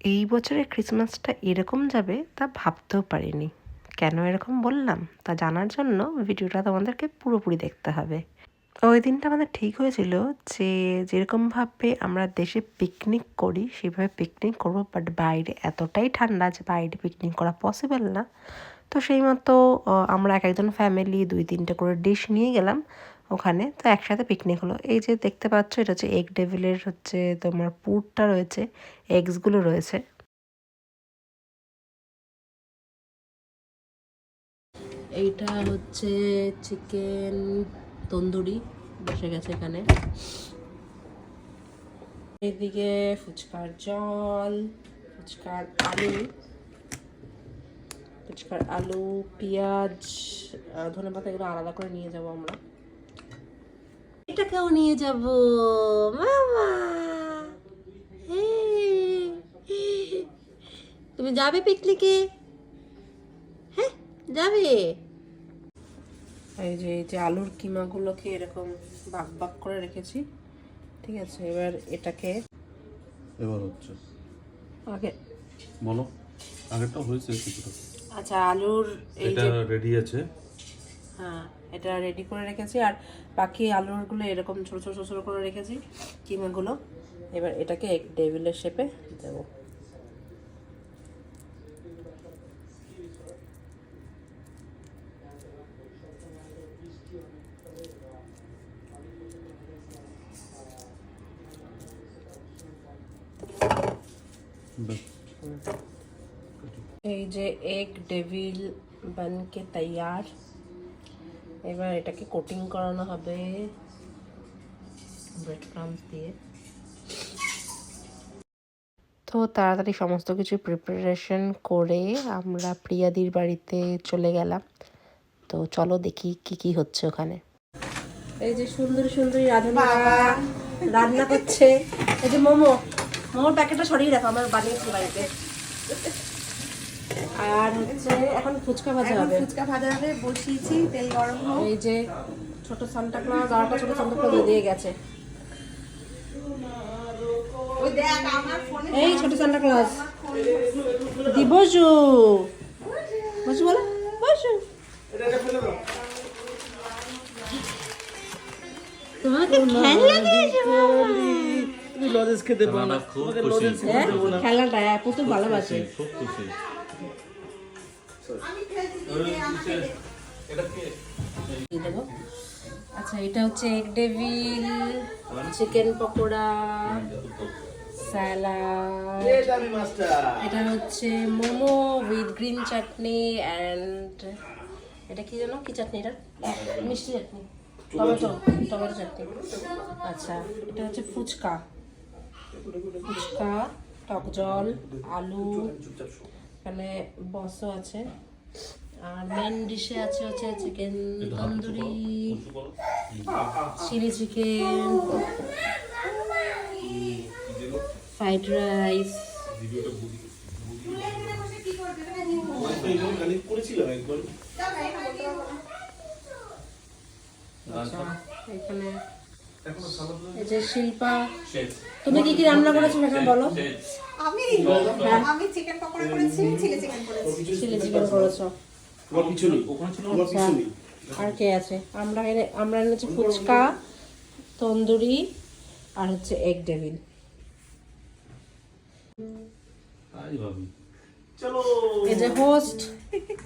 এই বছরের ক্রিসমাসটা এরকম যাবে তা ভাবতেও পারিনি। কেন এরকম বললাম? তা জানার জন্য ভিডিওটা তোমাদেরকে পুরোপুরি দেখতে হবে। ওই দিনটা আমাদের ঠিক হয়েছিল যে যেরকমভাবে আমরা দেশে পিকনিক করি, সেভাবে পিকনিক করব বাট বাইরে এতটাই ঠান্ডা যে বাইরে পিকনিক করা পসিবল না। তো সেই মতো আমরা এক একজন ফ্যামিলি দুই তিনটে করে ডিশ নিয়ে গেলাম। ওখানে। তো একসাথে পিকনিক হলো। এই যে দেখতে পাচ্ছ, এটা হচ্ছে এগ ডেভিলের হচ্ছে তোমার পুরটা রয়েছে এগসগুলো রয়েছে। এইটা হচ্ছে চিকেন তন্দুরি, বসে গেছে এখানে। এদিকে ফুচকার জল, ফুচকার আলু ফুচকার আলু, পেঁয়াজ ধনে পাতা এগুলো আলাদা করে নিয়ে যাব আমরা। এটাকেও নিয়ে যাব। মামা। তুমি যাবে পিকনিকে? হ্যাঁ যাবে। এই যে এই যে আলুর কিমাগুলোকে এরকম বাক বাক করে রেখেছি ঠিক আছে? এবার এটাকে এবার হচ্ছে। আগে বলো আগেরটা হয়েছে কিছুটা। আচ্ছা আলুর এই এটা রেডি আছে। হ্যাঁ এটা রেডি করে রেখেছি। আর বাকি আলুরগুলো এরকম ছোট ছোট ছোট করে রেখেছি, কিমাগুলো। এবার এটাকে এক টেবিলের শেপে দেবো। এই যে এক ডেভিল বানকে তৈয়ার। এবার এটাকে কোটিং করানো হবে ব্রেড ক্রামস দিয়ে। তো তাড়াতাড়ি সমস্ত কিছু প্রিপারেশন করে আমরা প্রিয়াদির বাড়িতে চলে গেলাম। তো চলো দেখি কি কি হচ্ছে ওখানে। এই যে সুন্দর সুন্দরী রাধুনা রান্না করছে। এই যে মোমো মোমোর প্যাকেটটা সরিয়ে রাখো আমার বানিয়েছি বাড়িতে। আর হচ্ছে এখন ফুচকা ভাজা হবে। ফুচকা ভাজা হবে বসিয়েছি তেল গরম হোক। এই যে ছোট সান্টা ক্লজ আর ছোট সান্টা ক্লজ দিয়ে গেছে। ওই দেখ আমার ফোনে এই ছোট সান্টা ক্লজ দি বসু। বলো বসু। তোমাকে দিয়েছে রানা খুব খুশি। হ্যাঁ? হ্যাঁ, প্রচুর ভালোবাসে। খুব খুশি। আচ্ছা এটা হচ্ছে egg devil chicken pakora salad এটা হচ্ছে momo with green chutney and এটা কি জানো কি চাটনি এটা? মিষ্টি চাটনি টমেটো টমেটো চাটনি আচ্ছা এটা হচ্ছে ফুচকা। ফুচকা টক জল আলু। এখানে বসও আছে। আর মেন ডিশে আছে হচ্ছে chicken tandoori chilli chicken fried rice. এখানে এই যে শিল্পা। তুমি কি কি রান্না করেছ এখানে বলো? আমি আমি চিকেন পকোড়া করেছি চিলি চিকেন করেছি। চিলি চিকেন করেছ। তোমার পিছনে তোমার পিছনে আর কে আছে? আমরা এনে- আমরা এনেছি ফুচকা তন্দুরি আর হচ্ছে এগ ডেভিল তাই ভাবি। চলো। এই যে হোস্ট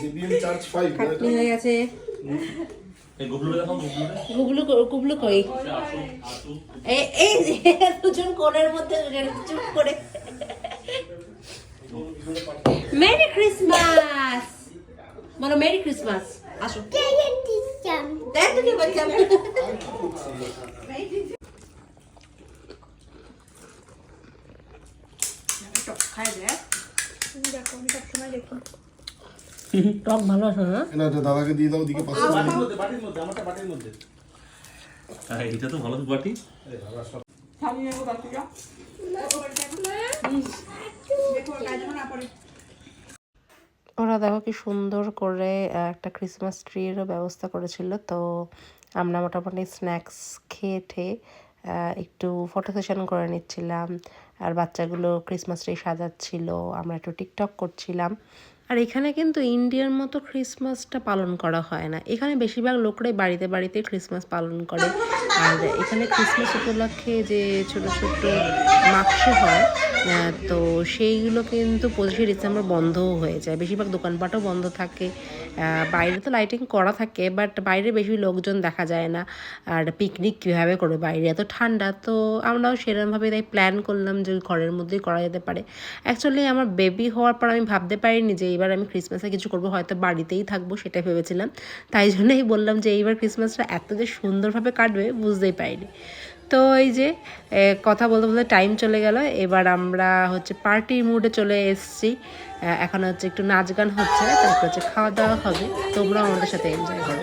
জেবিএল চার্জ 5 খাটনি হয়ে গেছে। গুবলু গুবলু কই? এই এই যে দুজন কোণের মধ্যে চুপ করে। Merry Christmas! বলো মেরি ক্রিসমাস। আসো। দেখ তো কি বলছি আমি। খাই দেখ দেখো আমি সবসময় দেখি। টক ভালো আছে না এটা এটা দাদাকে দিয়ে দাও দিকে পাশে। বাটির মধ্যে বাটির মধ্যে আমারটা বাটির মধ্যে। হ্যাঁ এটা তো ভালো বাটি। থামি নেব বাকিটা দেখো কাজ না পড়ে ওরা দেখো কি সুন্দর করে একটা ক্রিসমাস ট্রিরও ব্যবস্থা করেছিল। তো আমরা মোটামুটি স্ন্যাক্স খেয়ে ঠেয়ে একটু ফটো সেশন করে নিচ্ছিলাম। আর বাচ্চাগুলো ক্রিসমাস ট্রি সাজাচ্ছিল। আমরা একটু টিকটক করছিলাম। আর এখানে কিন্তু ইন্ডিয়ার মতো ক্রিসমাসটা পালন করা হয় না। এখানে বেশিরভাগ লোকরাই বাড়িতে বাড়িতে ক্রিসমাস পালন করে। আর এখানে ক্রিসমাস উপলক্ষে যে ছোট ছোট মাক্স হয় তো সেইগুলো কিন্তু পঁচিশে ডিসেম্বর বন্ধও হয়ে যায়। বেশিরভাগ দোকানপাটও বন্ধ থাকে। বাইরে তো লাইটিং করা থাকে বাট বাইরে বেশি লোকজন দেখা যায় না। আর পিকনিক কীভাবে করবে? বাইরে এত ঠান্ডা, তো আমরাও সেরকমভাবে তাই প্ল্যান করলাম যে ঘরের মধ্যেই করা যেতে পারে। অ্যাকচুয়ালি আমার বেবি হওয়ার পর আমি ভাবতে পারিনি যে এইবার আমি ক্রিসমাসে কিছু করব, হয়তো বাড়িতেই থাকব সেটা ভেবেছিলাম। তাই জন্যই বললাম যে এইবার ক্রিসমাসটা এত যে সুন্দরভাবে কাটবে, বুঝতেই পারিনি। তো এই যে কথা বলতে বলতে টাইম চলে গেল, এবার আমরা হচ্ছে পার্টির মুডে চলে এসেছি। এখন হচ্ছে একটু নাচ গান হচ্ছে, তারপর হচ্ছে খাওয়া দাওয়া হবে। তোমরাও আমাদের সাথে এনজয় করো।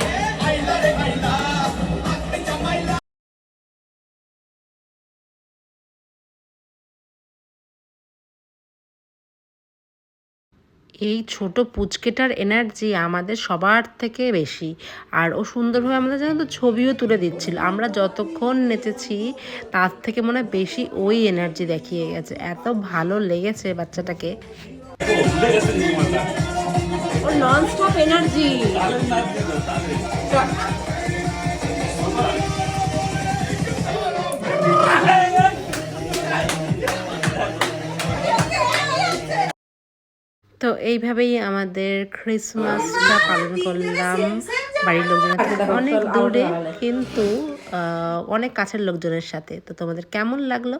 এই ছোট পুচকেটার এনার্জি আমাদের সবার থেকে বেশি। আর ও সুন্দরভাবে আমাদের যেন তো ছবিও তুলে দিচ্ছিল। আমরা যতক্ষণ নেচেছি তার থেকে মনে হয় বেশি ওই এনার্জি দেখিয়ে গেছে। এত ভালো লেগেছে বাচ্চাটাকে। ওর নন স্টপ এনার্জি তো এইভাবেই আমাদের ক্রিসমাসটা পালন করলাম। বাড়ির লোকজনের অনেক দূরে। কিন্তু আহ, অনেক কাছের লোকজনের সাথে। তো তোমাদের কেমন লাগল?